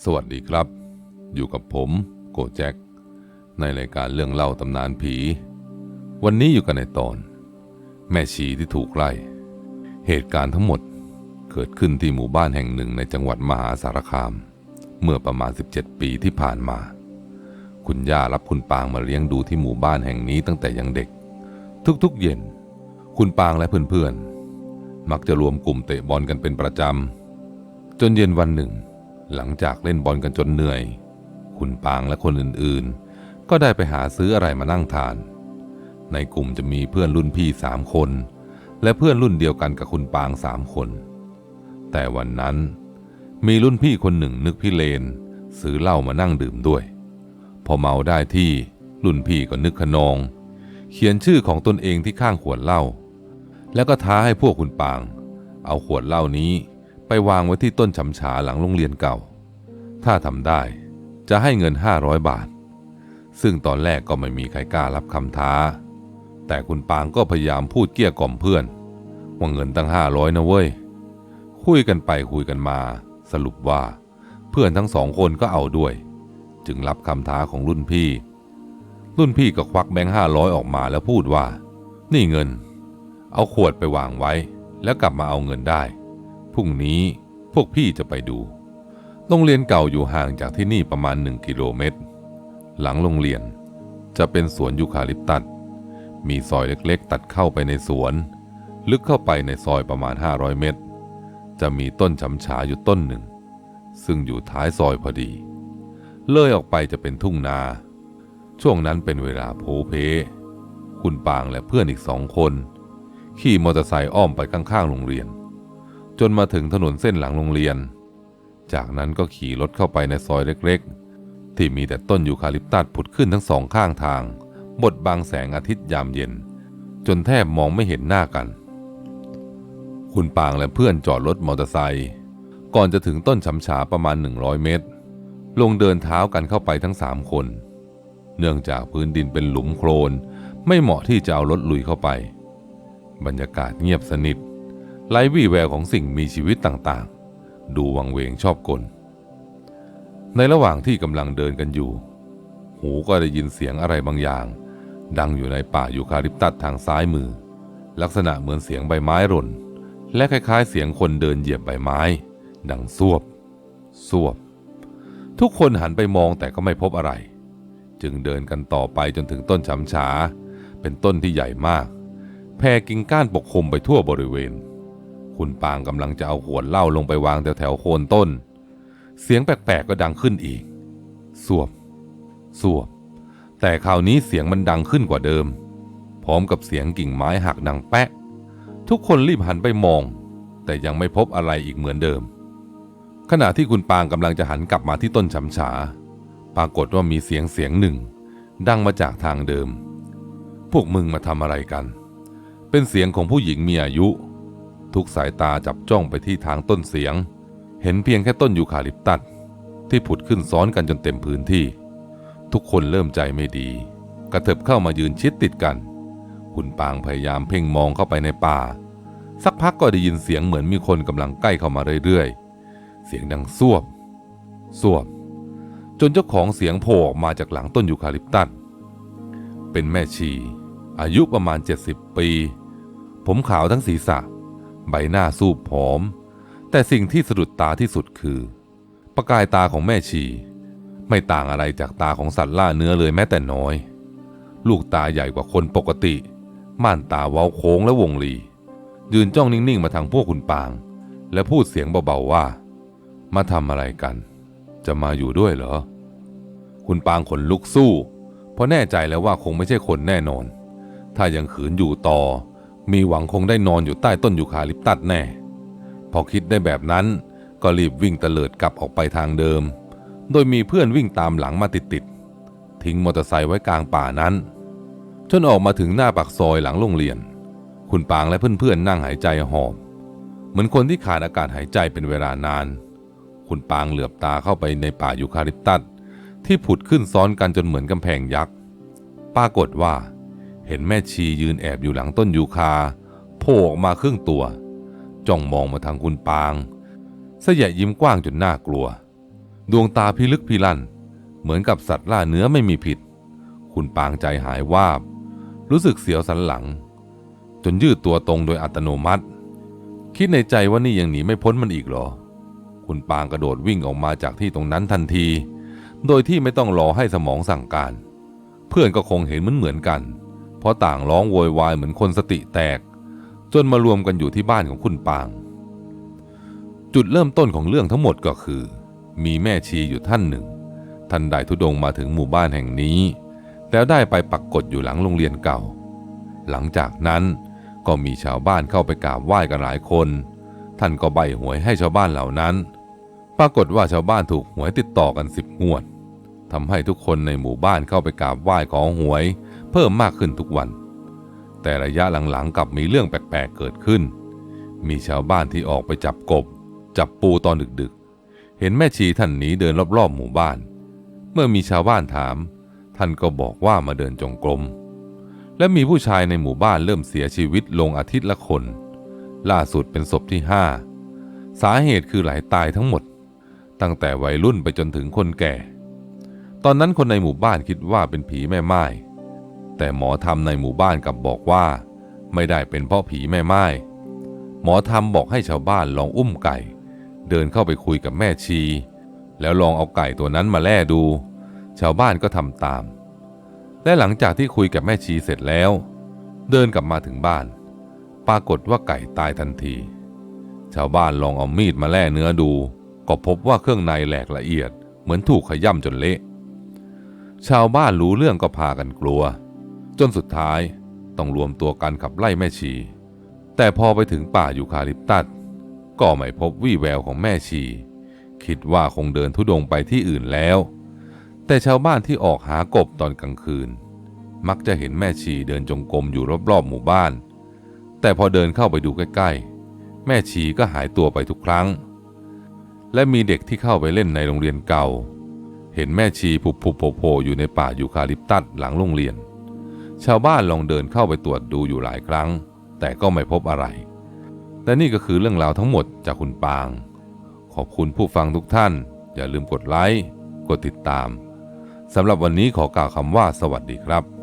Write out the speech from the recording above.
สวัสดีครับ อยู่กับผมโกแจ็คในรายการเรื่องเล่าตำนานผี วันนี้อยู่กันในตอน แม่ชีที่ถูกไล่ เหตุการณ์ทั้งหมดเกิดขึ้นที่หมู่บ้านแห่งหนึ่งในจังหวัดมหาสารคาม เมื่อประมาณ 17 ปีที่ผ่านมา คุณย่ารับคุณปางมาเลี้ยงดูที่หมู่บ้านแห่งนี้ตั้งแต่ยังเด็ก ทุกๆเย็น คุณปางและเพื่อนๆมักจะรวมกลุ่มเตะบอลกันเป็นประจำจนเย็นวันหนึ่ง หลังจากเล่นบอลกันจนเหนื่อย คุณปางและคนอื่นๆ ก็ได้ไปหาซื้ออะไรมานั่งทาน ในกลุ่มจะมีเพื่อนรุ่นพี่สามคน และเพื่อนรุ่นเดียวกันกับคุณปางสามคน แต่วันนั้นมีรุ่นพี่คนหนึ่งนึกพิเรนซื้อเหล้ามานั่งดื่มด้วย พอเมาได้ที่รุ่นพี่ก็นึกขนอง เขียนชื่อของตนเองที่ข้างขวดเหล้าแล้วก็ท้าให้พวกคุณปาง เอาขวดเหล้านี้ไปวางไว้ที่ต้นฉำฉาหลังโรงเรียนเก่า ถ้าทำได้จะให้เงิน 500 บาท ซึ่งตอนแรกก็ไม่มีใครกล้ารับคำท้า แต่คุณปางก็พยายามพูดเกลี้ยกล่อมเพื่อนว่าเงินตั้ง 500 นะเว้ย คุยกันไปคุยกันมา สรุปว่าเพื่อนทั้งสองคนก็เอาด้วย จึงรับคำท้าของรุ่นพี่ รุ่นพี่ก็ควักแบงค์ห้าร้อยออกมาแล้วพูดว่า นี่เงิน เอาขวดไปวางไว้ แล้วกลับมาเอาเงินได้พรุ่งนี้พวกพี่จะไปดู โรงเรียนเก่าอยู่ห่างจากที่นี่ประมาณหนึ่งกิโลเมตร หลังโรงเรียนจะเป็นสวนยูคาลิปตัส มีซอยเล็กๆ ตัดเข้าไปในสวน ลึกเข้าไปในซอยประมาณ 500 เมตร จะมีต้นฉำฉาอยู่ต้นหนึ่ง ซึ่งอยู่ท้ายซอยพอดี เลยออกไปจะเป็นทุ่งนา ช่วงนั้นเป็นเวลาโพเพ คุณปางและเพื่อนอีกสองคน ขี่มอเตอร์ไซค์อ้อมไปข้างๆโรงเรียน จนมาถึงถนนเส้นหลังโรงเรียน จากนั้นก็ขี่รถเข้าไปในซอยเล็กๆ ที่มีแต่ต้นยูคาลิปตัสผุดขึ้นทั้งสองข้างทาง บดบังแสงอาทิตย์ยามเย็น จนแทบมองไม่เห็นหน้ากัน คุณปางและเพื่อนจอดรถมอเตอร์ไซค์ก่อนจะถึงต้นฉำฉาประมาณ 100 เมตร ลงเดินเท้ากันเข้าไปทั้งสามคน เนื่องจากพื้นดินเป็นหลุมโคลน ไม่เหมาะที่จะเอารถลุยเข้าไป บรรยากาศเงียบสนิทไร้วี่แววของสิ่งมีชีวิตต่างๆ ดูวังเวงชอบกล ในระหว่างที่กำลังเดินกันอยู่ หูก็ได้ยินเสียงอะไรบางอย่าง ดังอยู่ในป่ายูคาลิปตัสทางซ้ายมือ ลักษณะเหมือนเสียงใบไม้หล่น และคล้ายๆ เสียงคนเดินเหยียบใบไม้ ดังซวบซวบ ทุกคนหันไปมองแต่ก็ไม่พบอะไร จึงเดินกันต่อไปจนถึงต้นฉำฉา เป็นต้นที่ใหญ่มาก แผ่กิ่งก้านปกคลุมไปทั่วบริเวณ คุณปางกำลังจะเอาขวดเหล้าลงไปวางแถวแถวโคนต้น เสียงแปลกๆก็ดังขึ้นอีก สวบ สวบ แต่คราวนี้เสียงมันดังขึ้นกว่าเดิม พร้อมกับเสียงกิ่งไม้หักดังแปะ ทุกคนรีบหันไปมอง แต่ยังไม่พบอะไรอีกเหมือนเดิม ขณะที่คุณปางกำลังจะหันกลับมาที่ต้นฉำฉา ปรากฏว่ามีเสียงเสียงหนึ่ง ดังมาจากทางเดิม พวกมึงมาทำอะไรกัน เป็นเสียงของผู้หญิงมีอายุ ทุกสายตาจับจ้องไปที่ทางต้นเสียง เห็นเพียงแค่ต้นยูคาลิปตัสที่ผุดขึ้นซ้อนกันจนเต็มพื้นที่ ทุกคนเริ่มใจไม่ดี กระเถิบเข้ามายืนชิดติดกัน คุณปางพยายามเพ่งมองเข้าไปในป่า สักพักก็ได้ยินเสียงเหมือนมีคนกำลังใกล้เข้ามาเรื่อยๆ เสียงดังสวบสวบ จนเจ้าของเสียงโผล่ออกมาจากหลังต้นยูคาลิปตัสเป็นแม่ชี อายุประมาณ 70 ปี ผมขาวทั้งศีรษะ ใบหน้าสูบผอม แต่สิ่งที่สะดุดตาที่สุดคือ ประกายตาของแม่ชี ไม่ต่างอะไรจากตาของสัตว์ล่าเนื้อเลยแม้แต่น้อย ลูกตาใหญ่กว่าคนปกติ ม่านตาเว้าโค้งและวงรียืนจ้องนิ่งๆมาทางพวกคุณปาง และพูดเสียงเบาๆว่า มาทำอะไรกัน จะมาอยู่ด้วยเหรอ คุณปางขนลุกสู้ เพราะแน่ใจแล้วว่าคงไม่ใช่คนแน่นอน ถ้ายังขืนอยู่ต่อ มีหวังคงได้นอนอยู่ใต้ต้นยูคาลิปตัสแน่ พอคิดได้แบบนั้นก็รีบวิ่งเตลิดกลับออกไปทางเดิม โดยมีเพื่อนวิ่งตามหลังมาติดๆ ทิ้งมอเตอร์ไซค์ไว้กลางป่านั้น จนออกมาถึงหน้าปากซอยหลังโรงเรียน คุณปางและเพื่อนๆนั่งหายใจหอบ เหมือนคนที่ขาดอากาศหายใจเป็นเวลานาน คุณปางเหลือบตาเข้าไปในป่ายูคาลิปตัสที่ผุดขึ้นซ้อนกันจนเหมือนกำแพงยักษ์ ปรากฏว่า เห็นแม่ชียืนแอบอยู่หลังต้นยูคาโผล่ออกมาครึ่งตัว จ้องมองมาทางคุณปางเสยะยิ้มกว้างจนน่ากลัว ดวงตาพิลึกพิลั่น เหมือนกับสัตว์ล่าเนื้อไม่มีผิด คุณปางใจหายวาบ รู้สึกเสียวสันหลัง จนยืดตัวตรงโดยอัตโนมัติ คิดในใจว่านี่ยังหนีไม่พ้นมันอีกเหรอ คุณปางกระโดดวิ่งออกมาจากที่ตรงนั้นทันที โดยที่ไม่ต้องรอให้สมองสั่งการ เพื่อนก็คงเห็นเหมือนเหมือนกัน เพราะต่างร้องโวยวายเหมือนคนสติแตก จนมารวมกันอยู่ที่บ้านของคุณปาง จุดเริ่มต้นของเรื่องทั้งหมดก็คือ มีแม่ชีอยู่ท่านหนึ่ง ท่านได้ทุดงมาถึงหมู่บ้านแห่งนี้ แล้วได้ไปปักกฏอยู่หลังโรงเรียนเก่า หลังจากนั้นก็มีชาวบ้านเข้าไปกราบไหว้กันหลายคน ท่านก็ใบหวยให้ชาวบ้านเหล่านั้น ปรากฏว่าชาวบ้านถูกหวยติดต่อกันสิบงวดทำให้ทุกคนในหมู่บ้านเข้าไปกราบไหว้ขอหวย เพิ่มมากขึ้นทุกวัน แต่ระยะหลังๆกลับมีเรื่องแปลกๆเกิดขึ้น มีชาวบ้านที่ออกไปจับกบ จับปูตอนดึกๆ เห็นแม่ชีท่านนี้เดินรอบๆหมู่บ้าน เมื่อมีชาวบ้านถาม ท่านก็บอกว่ามาเดินจงกรมและมีผู้ชายในหมู่บ้านเริ่มเสียชีวิตลงอาทิตย์ละคน ล่าสุดเป็นศพที่ห้าสาเหตุคือหลายตายทั้งหมด ตั้งแต่วัยรุ่นไปจนถึงคนแก่ ตอนนั้นคนในหมู่บ้านคิดว่าเป็นผีแม่ไม้ แต่หมอธรรมในหมู่บ้านกลับบอกว่า ไม่ได้เป็นเพราะผีแม่ไม้หมอธรรมบอกให้ชาวบ้านลองอุ้มไก่ เดินเข้าไปคุยกับแม่ชี แล้วลองเอาไก่ตัวนั้นมาแล่ดู ชาวบ้านก็ทำตาม และหลังจากที่คุยกับแม่ชีเสร็จแล้ว เดินกลับมาถึงบ้าน ปรากฏว่าไก่ตายทันที ชาวบ้านลองเอามีดมาแล่เนื้อดู ก็พบว่าเครื่องในแหลกละเอียด เหมือนถูกขย่ำจนเละ ชาวบ้านรู้เรื่องก็พากันกลัว จนสุดท้ายต้องรวมตัวกันขับไล่แม่ชี แต่พอไปถึงป่ายูคาลิปตัสก็ไม่พบวี่แววของแม่ชี คิดว่าคงเดินทุดงไปที่อื่นแล้ว แต่ชาวบ้านที่ออกหากบตอนกลางคืน มักจะเห็นแม่ชีเดินจงกรมอยู่รอบๆหมู่บ้าน แต่พอเดินเข้าไปดูใกล้ๆ แม่ชีก็หายตัวไปทุกครั้ง และมีเด็กที่เข้าไปเล่นในโรงเรียนเก่า เห็นแม่ชีผุบผุบโผล่ๆอยู่ในป่ายูคาลิปตัสหลังโรงเรียน ชาวบ้านลองเดินเข้าไปตรวจดูอยู่หลายครั้ง แต่ก็ไม่พบอะไร และนี่ก็คือเรื่องราวทั้งหมดจากคุณปาง ขอบคุณผู้ฟังทุกท่าน อย่าลืมกดไลค์ กดติดตามสำหรับวันนี้ขอกล่าวคำว่าสวัสดีครับ